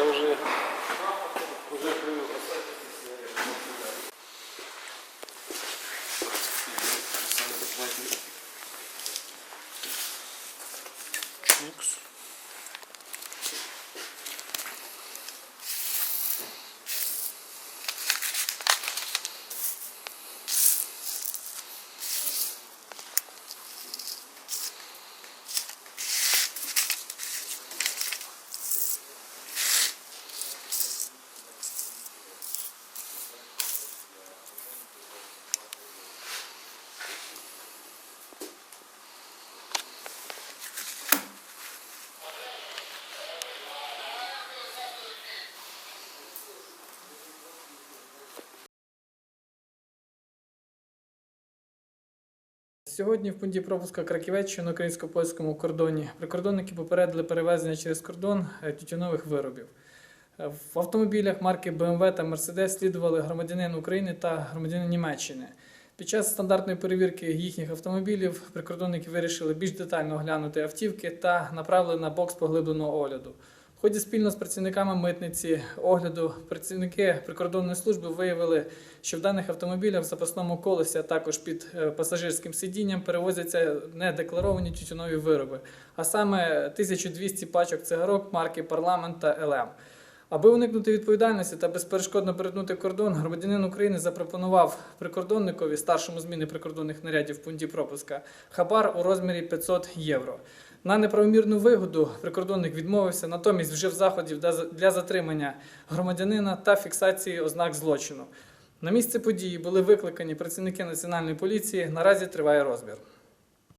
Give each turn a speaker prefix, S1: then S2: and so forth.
S1: Це вже, вже привів.
S2: Сьогодні в пункті пропуска Краківеччини на українсько-польському кордоні прикордонники попередили перевезення через кордон е, тютюнових виробів. Е, В автомобілях марки BMW та Mercedes слідували громадянин України та громадянин Німеччини. Під час стандартної перевірки їхніх автомобілів прикордонники вирішили більш детально оглянути автівки та направили на бокс поглибленого огляду. Ході спільно з працівниками митниці огляду працівники прикордонної служби виявили, що в даних автомобілях в запасному колесі, а також під е, пасажирським сидінням перевозяться недекларовані тютюнові вироби, а саме 1200 пачок цигарок марки Парламент та ЛМ. Аби уникнути відповідальності та безперешкодно перетнути кордон, громадянин України запропонував прикордонникові старшому зміни прикордонних нарядів пункті пропуска хабар у розмірі 500 євро. На неправомірну вигоду прикордонник відмовився, натомість вжив заходів для- затримання громадянина та фіксації ознак злочину. На місце події були викликані працівники національної поліції. Наразі триває розбір.